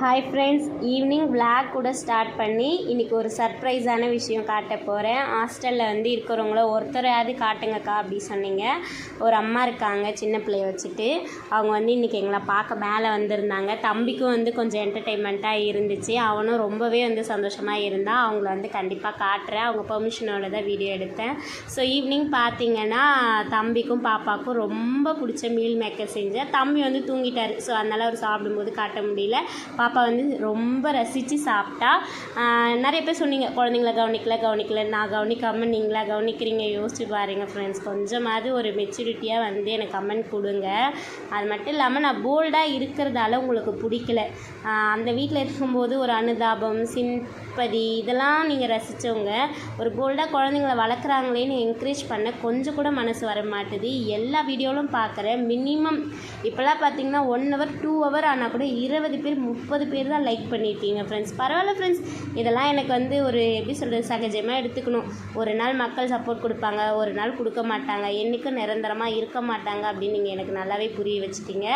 Hi friends evening vlog கூட start பண்ணி இன்றைக்கி ஒரு சர்ப்ரைஸான விஷயம் காட்ட போகிறேன் ஹாஸ்டலில் வந்து இருக்கிறவங்கள ஒருத்தரையாவது காட்டுங்கக்கா அப்படி சொன்னீங்க. ஒரு அம்மா இருக்காங்க சின்ன பிள்ளைய வச்சுட்டு. அவங்க வந்து இன்றைக்கி எங்களை பார்க்க மேலே வந்திருந்தாங்க. தம்பிக்கும் வந்து கொஞ்சம் என்டர்டெயின்மெண்ட்டாக இருந்துச்சு. அவனும் ரொம்பவே வந்து சந்தோஷமாக இருந்தான் அவங்கள வந்து கண்டிப்பாக காட்டுறேன். அவங்க பெர்மிஷனோட தான் வீடியோ எடுத்தேன். ஸோ ஈவினிங் பார்த்தீங்கன்னா தம்பிக்கும் பாப்பாவுக்கும் ரொம்ப பிடிச்ச மீல் மேக்கர் செஞ்சேன். தம்பி வந்து தூங்கிட்டார். ஸோ அதனால் அவர் சாப்பிடும்போது காட்ட முடியல. பாப்பா வந்து ரொம்ப ரசித்து சாப்பிட்டா. நிறைய பேர் சொன்னீங்க குழந்தைங்கள கவனிக்கல கவனிக்கல நான் கவனிக்காமல் நீங்களா கவனிக்கிறீங்க யோசிச்சு பாருங்கள் ஃப்ரெண்ட்ஸ் கொஞ்சமாவது ஒரு மெச்சூரிட்டியாக வந்து எனக்கு கமெண்ட் கொடுங்க. அது மட்டும் இல்லாமல் நான் போல்டாக இருக்கிறதால உங்களுக்கு பிடிக்கல. அந்த வீட்டில் இருக்கும்போது ஒரு அனுதாபம் சின் சிம்பதி இதெல்லாம் நீங்கள் ரசித்தவங்க ஒரு போல்டாக குழந்தைங்கள வளர்க்குறாங்களேன்னு என்கரேஜ் பண்ண கொஞ்சம் கூட மனசு வர மாட்டுது. எல்லா வீடியோவிலும் பார்க்குறேன் மினிமம் இப்போல்லாம் பார்த்தீங்கன்னா ஒன் ஹவர் டூ ஹவர் ஆனால் கூட இருபது பேர் முப்பது பேர் தான் லைக் பண்ணியிருக்கீங்க ஃப்ரெண்ட்ஸ் பரவாயில்ல ஃப்ரெண்ட்ஸ் இதெல்லாம் எனக்கு வந்து ஒரு எப்படி சொல்கிறது சகஜமாக எடுத்துக்கணும். ஒரு நாள் மக்கள் சப்போர்ட் கொடுப்பாங்க ஒரு நாள் கொடுக்க மாட்டாங்க. என்றைக்கும் நிரந்தரமாக இருக்க மாட்டாங்க அப்படின்னு நீங்கள் எனக்கு நல்லாவே புரிய வச்சுட்டீங்க.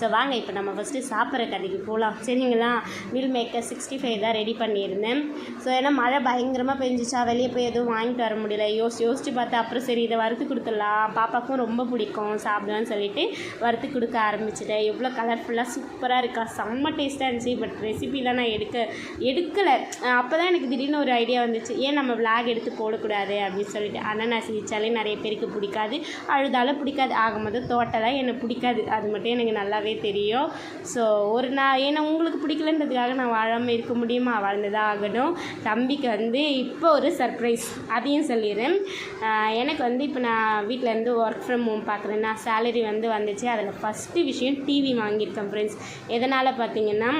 ஸோ வாங்க இப்போ நம்ம ஃபஸ்ட்டு சாப்பிட்ற கடைக்கு போகலாம் சரிங்களா? மில் மேக்கர் சிக்ஸ்டி ஃபைவ் தான் ரெடி பண்ணியிருந்தேன். ஸோ ஏன்னா மழை பயங்கரமாக பெஞ்சிச்சா வெளியே போய் எதுவும் வாங்கிட்டு வர முடியல. யோசிச்சு யோசிச்சு பார்த்து அப்புறம் சரி இதை வறுத்து கொடுத்துடலாம். பாப்பாக்கும் ரொம்ப பிடிக்கும் சாப்பிடுவேன்னு சொல்லிட்டு வறுத்து கொடுக்க ஆரம்பிச்சிட்டேன். எவ்வளோ கலர்ஃபுல்லாக சூப்பராக இருக்கா. செம்ம டேஸ்ட்டாக இருந்துச்சு. பட் ரெசிபிலாம் நான் எடுக்க எடுக்கலை. அப்போ தான் எனக்கு திடீர்னு ஒரு ஐடியா வந்துச்சு. ஏன் நம்ம விளாக் எடுத்து போடக்கூடாது அப்படின்னு சொல்லிட்டு. ஆனால் நான் சிரித்தாலே நிறைய பேருக்கு பிடிக்காது. அழுதாலும் பிடிக்காது. ஆக மொத்தம் தோட்டலாம் எனக்கு பிடிக்காது. அது மட்டும் எனக்கு நல்லாவே தெரியும். ஸோ ஒரு நான் ஏன்னா உங்களுக்கு பிடிக்கலன்றதுக்காக நான் வாழாமல் இருக்க முடியுமா? வாழ்ந்ததாக ஆகணும். தம்பிக்கு வந்து இப்போ ஒரு சர்ப்ரைஸ் அதையும் சொல்லிடுறேன். எனக்கு வந்து இப்போ நான் வீட்டிலேருந்து ஒர்க் ஃப்ரம் ஹோம் பார்க்குறேன் நான் சேலரி வந்து வந்துச்சு. அதில் ஃபஸ்ட்டு விஷயம் டிவி வாங்கியிருக்கேன் ஃப்ரெண்ட்ஸ் எதனால் பார்த்தீங்கன்னா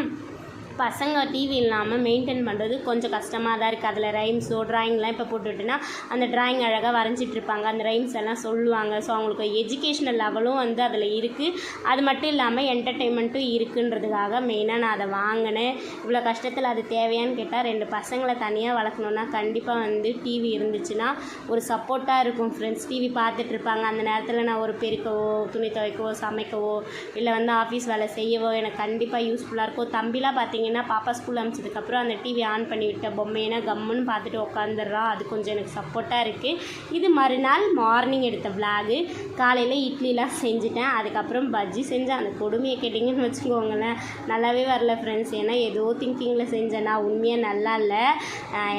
பசங்க டிவி இல்லாமல் மெயின்டைன் பண்ணுறது கொஞ்சம் கஷ்டமாக தான் இருக்குது அதில் ரைம்ஸோ ட்ராயிங்லாம் இப்போ போட்டுவிட்டுனா அந்த ட்ராயிங் அழகாக வரைஞ்சிட்ருப்பாங்க அந்த ரைம்ஸ் எல்லாம் சொல்லுவாங்க. ஸோ அவங்களுக்கு எஜுகேஷனல் லெவலும் வந்து அதில் இருக்குது அது மட்டும் இல்லாமல் என்டர்டெயின்மெண்ட்டும் இருக்குன்றதுக்காக மெயினாக நான் அதை வாங்கினேன். இவ்வளோ கஷ்டத்தில் அது தேவையான்னு கேட்டால் ரெண்டு பசங்களை தனியாக வளர்க்கணுன்னா கண்டிப்பாக வந்து டிவி இருந்துச்சுன்னா ஒரு சப்போர்ட்டாக இருக்கும். ஃப்ரெண்ட்ஸ் டிவி பார்த்துட்ருப்பாங்க அந்த நேரத்தில் நான் ஒரு பெருக்கவோ துணி துவைக்கவோ சமைக்கவோ இல்லை வந்து ஆஃபீஸ் வேலை செய்யவோ எனக்கு கண்டிப்பாக யூஸ்ஃபுல்லாக இருக்கும். தம்பிலாம் பார்த்தீங்கன்னா பாப்பா ஸ்கூல் அமைச்சதுக்கப்புறம் அந்த டிவி ஆன் பண்ணிவிட்ட பொம்மையினா கம்முன்னு பார்த்துட்டு உட்காந்துடுறா அது கொஞ்சம் எனக்கு சப்போர்ட்டாக இருக்குது இது மறுநாள் மார்னிங் எடுத்த விளாகு காலையில் இட்லிலாம் செஞ்சுட்டேன். அதுக்கப்புறம் பஜ்ஜி செஞ்சேன். அந்த கொடுமையை கேட்டிங்கன்னு வச்சுக்கோங்களேன். நல்லாவே வரல ஃப்ரெண்ட்ஸ் ஏன்னா ஏதோ திங்கிங்கில் செஞ்சேன்னா உண்மையாக நல்லா இல்லை.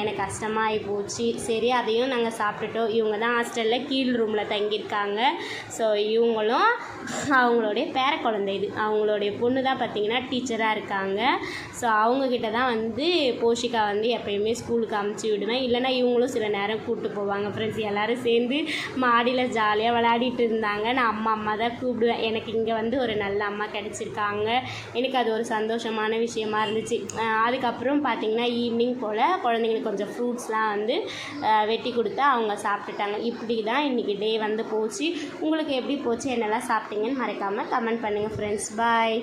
எனக்கு கஷ்டமாகி போச்சு. சரி அதையும் நாங்கள் சாப்பிட்டுட்டோம். இவங்க தான் ஹாஸ்டலில் கீழ் ரூமில் தங்கியிருக்காங்க. ஸோ இவங்களும் அவங்களுடைய பேர குழந்தை இது. அவங்களுடைய பொண்ணு தான் பார்த்தீங்கன்னா டீச்சராக இருக்காங்க. ஸோ அவங்கக்கிட்ட தான் வந்து போஷிகா வந்து எப்பயுமே ஸ்கூலுக்கு அமுச்சு விடுவேன் இல்லைன்னா இவங்களும் சில நேரம் கூப்பிட்டு போவாங்க. ஃப்ரெண்ட்ஸ் எல்லோரும் சேர்ந்து மாடியில் ஜாலியாக விளையாடிட்டு இருந்தாங்க. நான் அம்மா அம்மா தான் கூப்பிடுவேன். எனக்கு இங்கே வந்து ஒரு நல்ல அம்மா கிடச்சிருக்காங்க. எனக்கு அது ஒரு சந்தோஷமான விஷயமா இருந்துச்சு. அதுக்கப்புறம் பார்த்திங்கன்னா ஈவினிங் போல் குழந்தைங்களுக்கு கொஞ்சம் ஃப்ரூட்ஸ்லாம் வந்து வெட்டி கொடுத்து அவங்க சாப்பிட்டுட்டாங்க. இப்படி தான் இன்றைக்கி டே வந்து போச்சு. உங்களுக்கு எப்படி போச்சு? என்னெல்லாம் சாப்பிட்டீங்கன்னு மறக்காமல் கமெண்ட் பண்ணுங்கள் ஃப்ரெண்ட்ஸ் பாய்